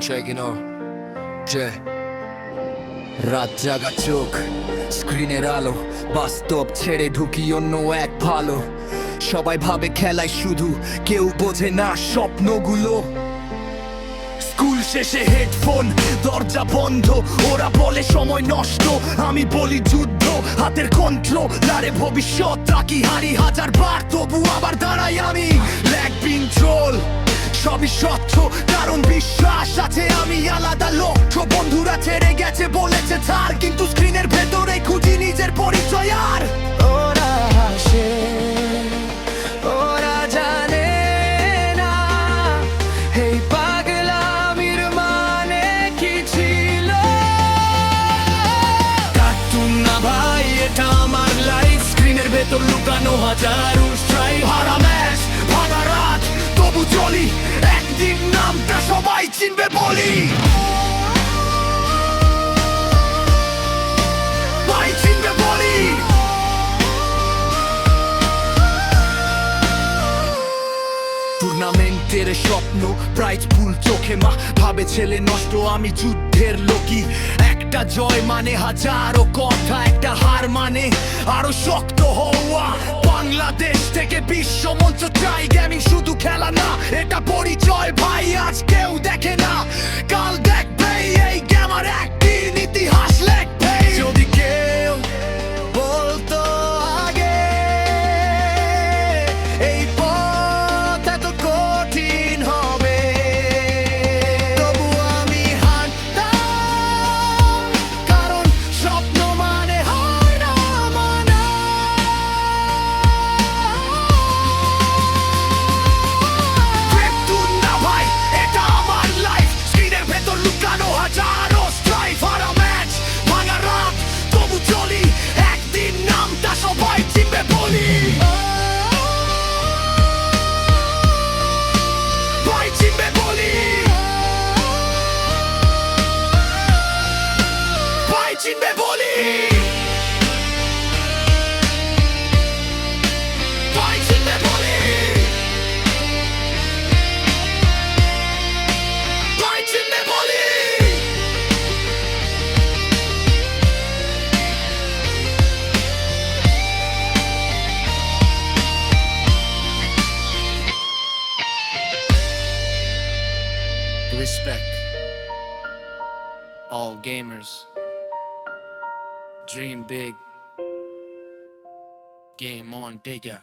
check it out. যে রাত জাগা চোখ স্ক্রিনের আলো বাস্তব ছেড়ে ঢুকি অন্য এক ভালো সবাই ভাবে খেলায় শুধু কেউ বোঝে না স্বপ্নগুলো স্কুল শেষে হেডফোন দরজা বন্ধ ওরা বলে সময় নষ্ট আমি বলি যুদ্ধ হাতের কন্ট্রোল লারে ভবিষ্যৎ রাখি হারি হাজার বার তবু আবার দাঁড়াই আমি ল্যাগ বিন্ট্রোল সবই স্বচ্ছ কারণ বিশ্বাস আছে, আমি আলাদা লক্ষ্য বন্ধুরা ছেড়ে গেছে বলেছে ছাড়, কিন্তু স্ক্রিনের ভেতরে খুঁজি নিজের পরিচয় আর। ওরা হাসে, ওরা জানে না। মানে ভাই, এটা আমার স্ক্রিনের ভেতর লুকানো হাজারো স্ট্রাইক হারা টুর্নামেন্টের স্বপ্ন প্রাইজ ফুল চোখে মা, ভাবে ছেলে নষ্ট, আমি যুদ্ধের লোকি একটা জয় মানে হাজারো কথা, একটা হার মানে আরও শক্ত হওয়া। বাংলাদেশ থেকে বিশ্ব মঞ্চ চাই গেমিং শুধু খেলা না, এটা পরিচয় ভাই, আজ কেউ দেখে Respect all gamers. Dream big. Game on, digger.